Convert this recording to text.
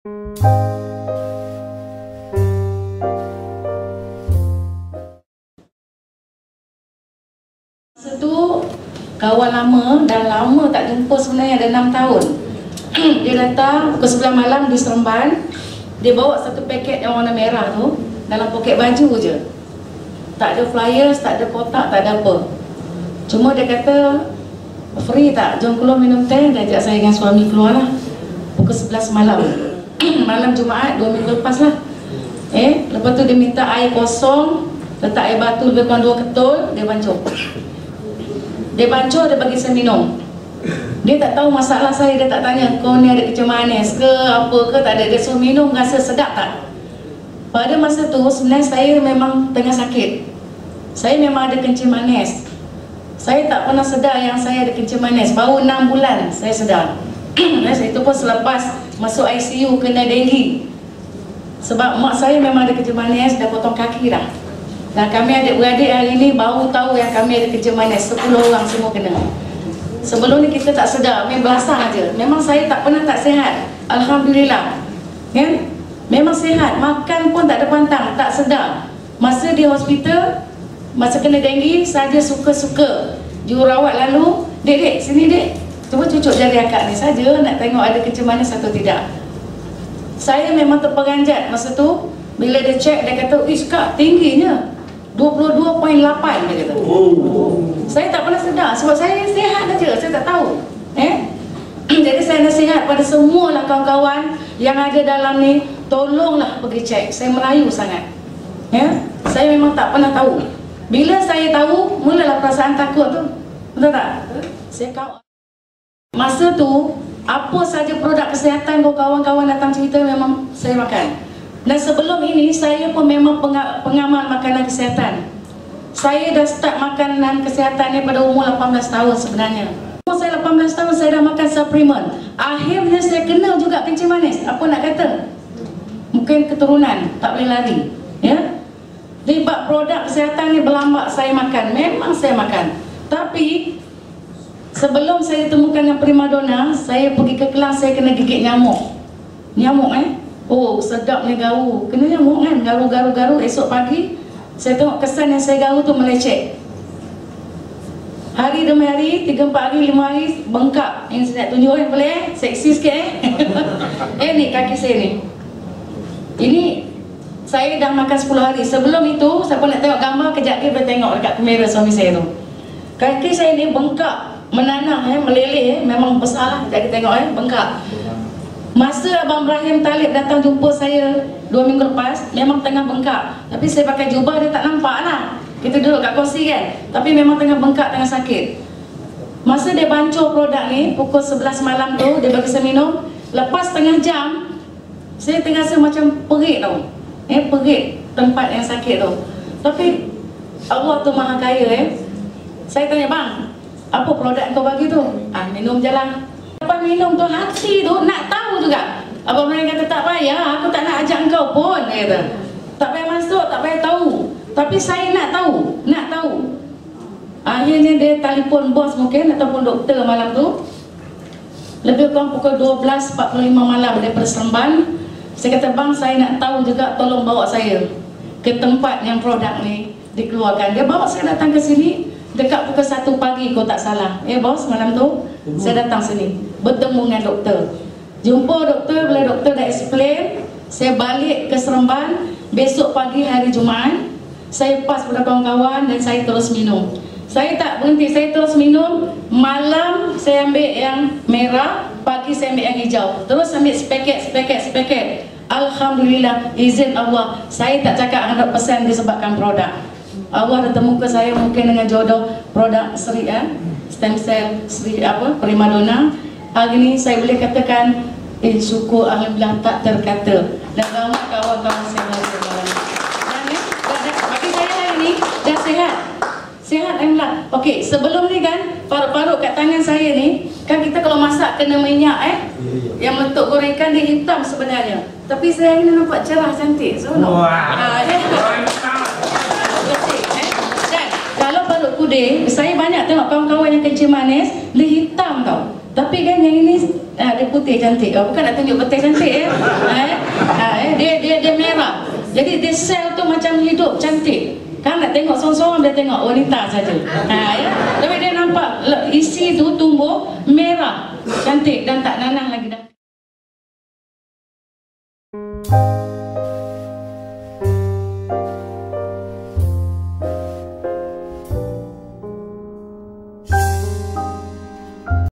Masa tu kawan lama dan lama tak jumpa sebenarnya ada 6 tahun. dia datang pukul 9 malam di Seremban. Dia bawa satu paket yang warna merah tu dalam poket baju je. Tak ada flyers, tak ada kotak, tak ada apa. Cuma dia kata free tak? Jom keluar minum teh. Dia ajak saya dengan suami keluar lah. Pukul 11 malam. malam Jumaat, dua minggu lepas lah. Eh, lepas tu dia minta air kosong, letak air batu lebih kurang dua ketul, dia bancur. Dia bancur, dia bagi saya minum. Dia tak tahu masalah saya, dia tak tanya kau ni ada kecil manis ke apa ke, tak ada. Dia suruh minum, rasa sedap tak? Pada masa tu sebenarnya saya memang tengah sakit. Saya memang ada kencing manis. Saya tak pernah sedar yang saya ada kencing manis. Baru 6 bulan saya sedar. itu pun selepas masuk ICU kena denggi. Sebab mak saya memang ada kencing manis, dah potong kaki dah. Dan kami adik-beradik hari ini baru tahu yang kami ada kerja manis. 10 orang semua kena. Sebelum ni kita tak sedar, main belasah aja. Memang saya tak pernah tak sihat. Alhamdulillah. Ya? Memang sihat, makan pun tak ada pantang, tak sedar. Masa di hospital, masa kena denggi, saja suka-suka. Jururawat lalu, dek dek, sini dek Cuba cucuk jari akak ni saja nak tengok ada kerja manis atau tidak Saya memang terperanjat masa tu Bila dia cek, dia kata, ish kak tingginya 22.8 dia kata. Oh. Saya tak pernah sedar sebab saya sihat saja, saya tak tahu. Eh? Jadi saya nasihat pada semua lah kawan-kawan yang ada dalam ni, tolonglah pergi cek. Saya merayu sangat. Ya? Saya memang tak pernah tahu. Bila saya tahu, mulalah perasaan takut tu. Betul tak? Saya kau Masa tu, apa saja produk kesihatan kau kawan-kawan datang cerita memang saya makan. Dan sebelum ini saya pun memang pengamal makanan kesihatan. Saya dah start makanan kesihatan ni pada umur 18 tahun sebenarnya. Umur saya 18 tahun saya dah makan suplemen. Akhirnya saya kena juga kencing manis. Apa nak kata? Mungkin keturunan, tak boleh lari. Ya? Sebab produk kesihatan ni berlambat saya makan. Memang saya makan. Tapi sebelum saya temukan dengan primadona, saya pergi ke kelas saya kena gigit nyamuk. Nyamuk eh? Oh sedap ni garu. Kena nyamuk kan? Garu-garu-garu esok pagi Saya tengok kesan yang saya garu tu melecet Hari demi hari Tiga empat hari lima hari Bengkak. Yang saya nak tunjuk eh? Boleh Seksi sikit eh? Eh ni kaki saya ni. Ini Saya dah makan 10 hari. Sebelum itu Siapa nak tengok gambar Kejap dia boleh tengok Dekat kamera suami saya tu. Kaki saya ni bengkak Menanah eh Meleleh eh Memang besar lah Kita tengok eh Bengkak Masa Abang Ibrahim Talib datang jumpa saya dua minggu lepas, memang tengah bengkak. Tapi saya pakai jubah, dia tak nampak lah. Kita duduk kat kursi kan. Tapi memang tengah bengkak, tengah sakit. Masa dia bancur produk ni, pukul 11 malam tu, dia bagi saya minum. Lepas tengah jam, saya tengah rasa macam perit tau. Eh, perit tempat yang sakit tu. Tapi, Allah tu maha kaya eh. Saya tanya, bang, apa produk kau bagi tu? Ah, minum je lah. Lepas minum tu hati tu nak tahu juga. Abang Melayu kata tak payah, aku tak nak ajak kau pun. Dia kata. Tak payah masuk, tak payah tahu. Tapi saya nak tahu, nak tahu. Akhirnya dia telefon bos mungkin ataupun doktor malam tu. Lebih kurang pukul 12.45 malam dia persemban. Saya kata bang saya nak tahu juga tolong bawa saya ke tempat yang produk ni dikeluarkan. Dia bawa saya datang ke sini dekat pukul 1 pagi kau tak salah. Eh bos malam tu saya datang sini bertemu dengan doktor. Jumpa doktor, bila doktor dah explain, saya balik ke Seremban, besok pagi hari Jumaat, saya pas pada kawan-kawan dan saya terus minum. Saya tak berhenti, saya terus minum, malam saya ambil yang merah, pagi saya ambil yang hijau. Terus ambil sepaket, sepaket, sepaket. Alhamdulillah, izin Allah, saya tak cakap 100% disebabkan produk. Allah dah temukan saya mungkin dengan jodoh produk Seri eh? stem cell Seri apa? Primadona Hari ini saya boleh katakan Eh syukur Alhamdulillah tak terkata. Dan ramai kawan-kawan saya Dan eh, bagi saya hari ini Dah sihat Sihat Alhamdulillah Okey sebelum ni kan Parut-parut kat tangan saya ni Kan kita kalau masak kena minyak eh? Yang meletup goreng ikan dia hitam sebenarnya. Tapi saya ini nampak cerah cantik So no. Wah. Wow kuding Saya banyak tengok kawan-kawan yang kencing manis dia hitam tau Tapi kan yang ini ah, dia putih cantik oh, Bukan nak tunjuk putih cantik ya eh? Ah, eh? Dia, dia dia merah Jadi dia sel tu macam hidup cantik Kan nak tengok seorang-seorang dia tengok wanita saja. Ha, ya? Tapi dia nampak isi tu tumbuh merah Cantik dan tak nanang lagi dah Thank you.